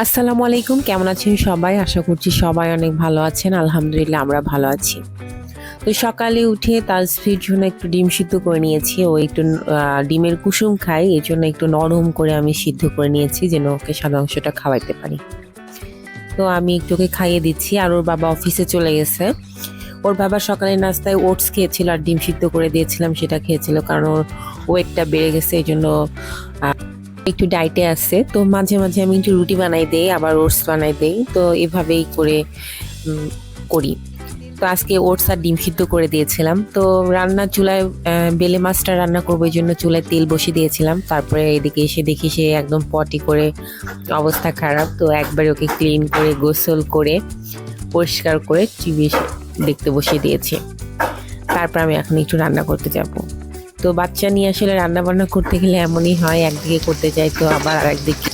আসসালামু আলাইকুম, কেমন আছেন সবাই? আশা করছি সবাই অনেক ভালো আছেন। আলহামদুলিল্লাহ, আমরা ভালো আছি। তো সকালে উঠে তাজফির জন্য একটু ডিম সিদ্ধ করে নিয়েছি। ও একটু ডিমের কুসুম খাই এই জন্য একটু নরম করে আমি সিদ্ধ করে নিয়েছি, যেন ওকে সাদা অংশটা খাওয়াইতে পারি। তো আমি একটু ওকে খাইয়ে দিচ্ছি, আর ওর বাবা অফিসে চলে গেছে। ওর বাবা সকালে নাস্তায় ওটস খেয়েছিল আর ডিম সিদ্ধ করে দিয়েছিলাম, সেটা খেয়েছিল, কারণ ওর ওয়েটটা বেড়ে গেছে, এই জন্য একটু ডাইটে আছে, তো মাঝে মাঝে আমি একটু রুটি বানাই দেই, আবার ওটস বানাই দেই, তো এভাবেই করে করি। তো আজকে ওটস আর ডিম সিদ্ধ করে দিয়েছিলাম, তো রান্নার চুলায় বেলে মাছটা রান্না করব এই জন্য চুলায় তেল বসিয়ে দিয়েছিলাম, তারপরে এদিকে এসে দেখি সে একদম পটি করে অবস্থা খারাপ, তো একবার ওকে ক্লিন করে, গোসল করে, পরিষ্কার করে টিভি দেখতে বসিয়ে দিয়েছি। তারপর আমি এখন একটু রান্না করতে যাব। তো বাচ্চা নিয়ে আসলে রান্না বান্না করতে গেলে এমনই হয়, একদিকে করতে যাই তো আবার আর একদিকে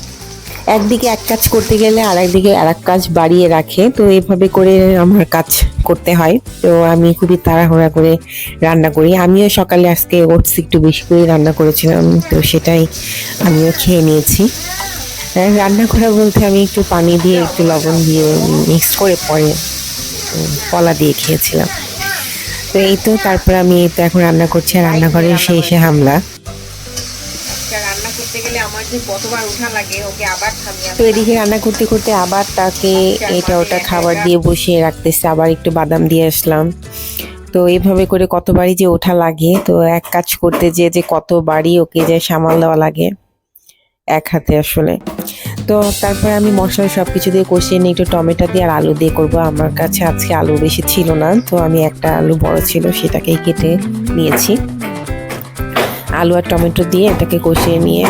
একদিকে এক কাজ করতে গেলে আর একদিকে আর এক কাজ বাড়িয়ে রাখে, তো এভাবে করে আমার কাজ করতে হয়। তো আমি খুবই তাড়াহুড়া করে রান্না করি। আমিও সকালে আজকে ওটস একটু বেশি করে রান্না করেছিলাম, তো সেটাই আমিও খেয়ে নিয়েছি। আর রান্না করা বলতে আমি একটু পানি দিয়ে, একটু লবণ দিয়ে মিক্স করে পরে কলা দিয়ে খেয়েছিলাম। তো এই তো তারপর আমি এই তো এখন রান্না করছি আর রান্নাঘরে এসে এসে হামলা। রান্না করতে গেলে আমার যে কতবার উঠা লাগে ওকে আবার তো এদিকে রান্না করতে করতে আবার তাকে এটা ওটা খাবার দিয়ে বসিয়ে রাখতেছে আবার একটু বাদাম দিয়ে আসলাম। তো এইভাবে করে কতবারই যে ওঠা লাগে তো এক কাজ করতে যে যে কতবারই ওকে যে সামাল দেওয়া লাগে এক হাতে আসলে। তো তারপরে আমি মশলা সব কিছু দিয়ে কষিয়ে নিই একটু টমেটো দিয়ে আর আলু দিয়ে করব। আমার কাছে আজকে আলু বেশি ছিল না, তো আমি একটা আলু বড় ছিল সেটাকেই কেটে নিয়েছি। আলু আর টমেটো দিয়ে এটাকে কষিয়ে নিয়ে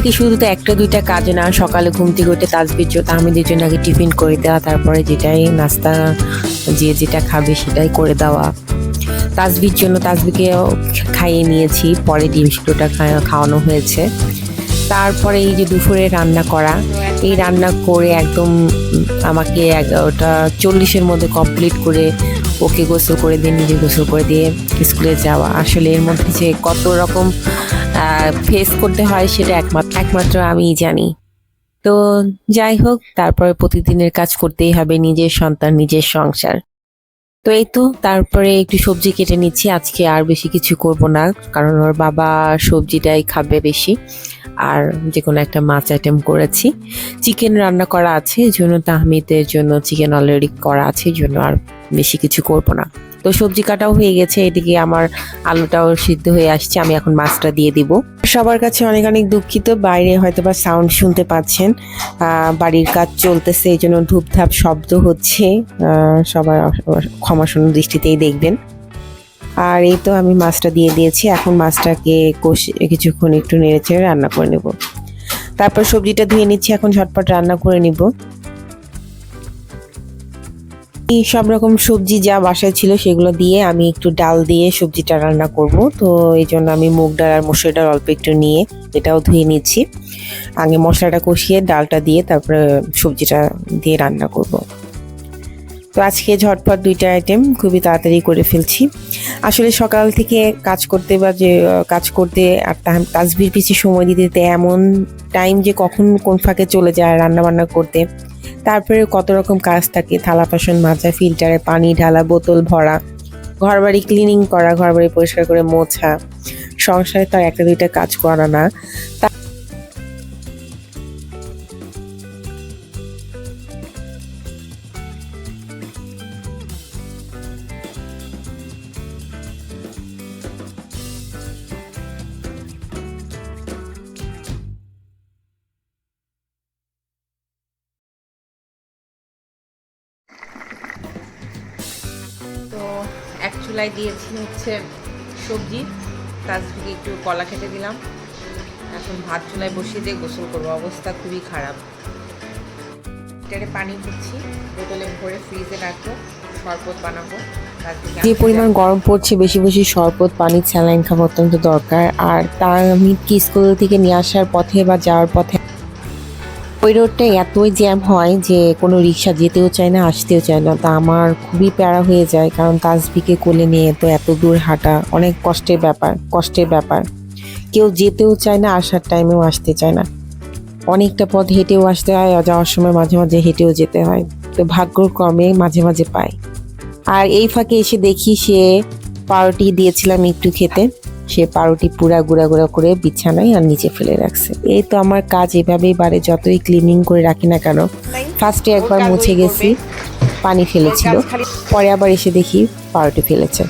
থেকে শুধু তো একটা, দুইটা কাজ না, সকালে ঘুম থেকে উঠে তাজবির জন্য তাহমিদের জন্য আগে টিফিন করে দেওয়া, তারপরে যেটাই নাস্তা, যে যেটা খাবে সেটাই করে দেওয়া। তাজবির জন্য তাজবিকে খাইয়ে নিয়েছি, পরে ডিম সিদ্ধটা খাওয়ানো হয়েছে। তারপরে এই যে দুপুরে রান্না করা, এই রান্না করে একদম আমাকে এগারোটা চল্লিশের মধ্যে কমপ্লিট করে ওকে গোসল করে দিয়ে, নিজে গোসল করে দিয়ে স্কুলে যাওয়া। আসলে এর মধ্যে যে কত রকম ফেস করতে হয় সেটা একমাত্র একমাত্র আমিই জানি। তো যাই হোক, তারপরে প্রতিদিনের কাজ করতেই হবে নিজের সন্তান, নিজের সংসার। তো এই তো, তারপরে একটু সবজি কেটে নিচ্ছি। আজকে আর বেশি কিছু করব না, কারণ ওর বাবা সবজিটাই খাবে বেশি। আর যে কোনো একটা মাছ আইটেম করেছি। চিকেন রান্না করা আছে, এই জন্য তাহমিদের জন্য চিকেন অলরেডি করা আছে, এই জন্য আর বেশি কিছু করব না। তো সবজি কাটাও হয়ে গেছে, এদিকে আমার আলুটাও সিদ্ধ হয়ে আসছে, আমি এখন মাছটা দিয়ে দিব। সবার কাছে অনেক অনেক দুঃখিত, বাইরে হয়তো বা সাউন্ড শুনতে পাচ্ছেন। বাড়ির কাজ চলতেছে, এই জন্য ধূপধাপ শব্দ হচ্ছে সবার ক্ষমাসূন্য দৃষ্টিতেই দেখবেন। আর এই তো আমি মাছটা দিয়ে দিয়েছি, এখন মাছটাকে কষে, কিছুক্ষণ একটু নেড়ে চেড়ে রান্না করে নেব। তারপর সবজিটা ধুয়ে নিচ্ছি, এখন ঝটপট রান্না করে নিব। এই সব রকম সবজি যা বাসায় ছিল সেগুলো দিয়ে আমি একটু ডাল দিয়ে সবজিটা রান্না করব। তো এই জন্য আমি মুগ ডাল আর মসুর ডাল অল্প একটু নিয়ে এটাও ধুয়ে নিচ্ছি। আগে মশলাটা কষিয়ে ডালটা দিয়ে তারপরে সবজিটা দিয়ে রান্না করব। তো আজকে ঝটপট দুইটা আইটেম খুবই তাড়াতাড়ি করে ফেলছি। আসলে সকাল থেকে কাজ করতে বা যে কাজ করতে আর তা- তাসবির পিছিয়ে সময় দিতে এমন টাইম যে কখন কোন ফাঁকে চলে যায় রান্না বান্না করতে। তারপরে কত রকম কাজ থাকে, থালা বাসন মাজা, ফিল্টারে পানি ঢালা, বোতল ভরা, ঘরবাড়ি ক্লিনিং করা, ঘরবাড়ি পরিষ্কার করে মোছা, সংসারে তার একটা দুইটা কাজ করা না। চুলায় দিয়েছি হচ্ছে সবজি। তাজভিকে একটু কলা খেতে দিলাম। এখন ভাত চুলায় বসিয়ে দিয়ে গোসল করব। অবস্থা খুবই খারাপ। এটারে পানি দিচ্ছি বোতলে ভরে ফ্রিজে রাখব। শরবত বানাবো। যে পরিমাণ গরম পড়ছে বেশি বেশি শরবত পানি স্যালাইন খাওয়া অত্যন্ত দরকার। আর তার আমি কি স্কুল থেকে নিয়ে আসার পথে বা যাওয়ার পথে ওই রোডটা এতই জ্যাম হয় যে কোনো রিক্সা যেতেও চায় না, আসতেও চায় না। তা আমার খুবই প্যারা হয়ে যায়, কারণ তাজবিকে কোলে নিয়ে তো এত দূর হাঁটা অনেক কষ্টের ব্যাপার কষ্টের ব্যাপার। কেউ যেতেও চায় না, আসার টাইমেও আসতে চায় না। অনেকটা পথ হেঁটেও আসতে হয়, আর যাওয়ার সময় মাঝে মাঝে হেঁটেও যেতে হয়। তো ভাগ্যক্রমে মাঝে মাঝে পাই আর এই ফাঁকে এসে দেখি সে পাউরুটি দিয়েছিলাম একটু খেতে। সে পাউরুটি পুরা গুঁড়া গুঁড়া করে বিছানায় আর নিচে ফেলে রাখছে। এই তো আমার কাজ এভাবেই বাড়ে, যতই ক্লিনিং করে রাখি না কেন। ফার্স্টে একবার মুছে গেছি, পানি ফেলেছিল, পরে আবার এসে দেখি পাউরুটি ফেলেছে।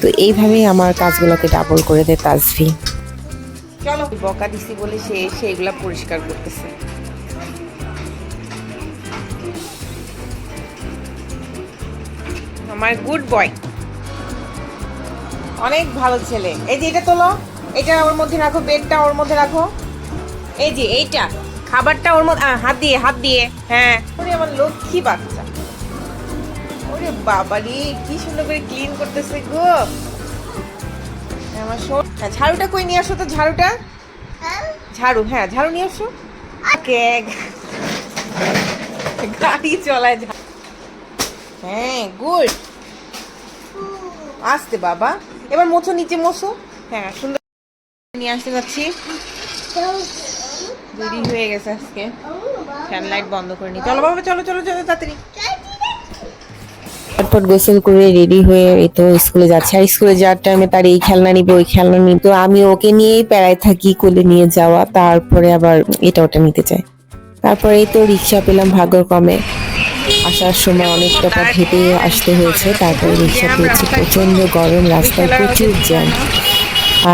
তো এইভাবেই আমার কাজগুলোকে ডাবল করে দেয় তাজভি। চলো, বকা দিছি বলে সে পরিষ্কার করতেছে। আমার গুড বয় অনেক ভালো ছেলে। এই যে এটা তোলো এটা ওর মধ্যে রাখো বেডটা ওর মধ্যে রাখো। এই যে এইটা খাবারটা ওর মধ্যে হাত দিয়ে হাত দিয়ে হ্যাঁ। ওরে আমার লক্ষ্মী বাচ্চা। ওরে বাবারি কি সুন্দর করে ক্লিন করতেছে গো। আমার শো- হ্যাঁ, ঝাড়ুটা কই নিয়ে আসো তো ঝাড়ুটা? ঝাড়ু হ্যাঁ ঝাড়ু নিয়ে আসো। কেক গাড়ি চলায় হ্যাঁ গুড। আসতে বাবা। এবার মোছো, নিচে মোছো। হ্যাঁ সুন্দর নিয়ে আসতে যাচ্ছি। দেরি হয়ে গেছে আজকে। ফ্যান লাইট বন্ধ করে নি। চলো বাবা, চলো চলো চলো, তাড়াতাড়ি। তারপর গোসল করে রেডি হয়ে এই তো স্কুলে যাচ্ছে। আর স্কুলে যাওয়ার টাইমে তার এই খেলনা নিবে, ওই খেলনা নিবে। তো আমি ওকে নিয়েই প্যারায় থাকি কোলে নিয়ে যাওয়া। তারপরে আবার এটা ওটা নিতে চাই তারপরে এই তো রিক্সা পেলাম ভাগ্যক্রমে। আসার সময় অনেকটা পথ হেঁটে আসতে হয়েছে তারপরে রিক্সা পেয়েছি। প্রচণ্ড গরম রাস্তায় প্রচুর জ্যাম।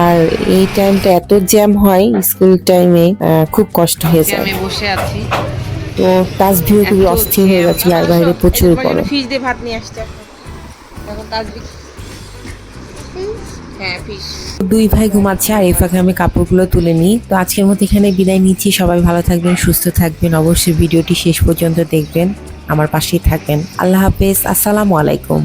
আর এই টাইমটা এত জ্যাম হয় স্কুল টাইমে খুব কষ্ট হয়ে যায়। আমি বসে আছি তো তাজভিও খুবই অস্থির হয়ে যাচ্ছিল আর বাইরে প্রচুর গরম। ফিশ দিয়ে ভাত নিয়ে আসছে এখন। হ্যাঁ দুই ভাই ঘুমাচ্ছে আর এই ফাঁকে আমি কাপড়গুলো তুলে নিই। তো আজকের মতো এখানে বিদায় নিচ্ছি। সবাই ভালো থাকবেন সুস্থ থাকবেন। অবশ্যই ভিডিওটি শেষ পর্যন্ত দেখবেন। আমার পাশেই থাকবেন। আল্লাহ হাফেজ। আসসালামু আলাইকুম।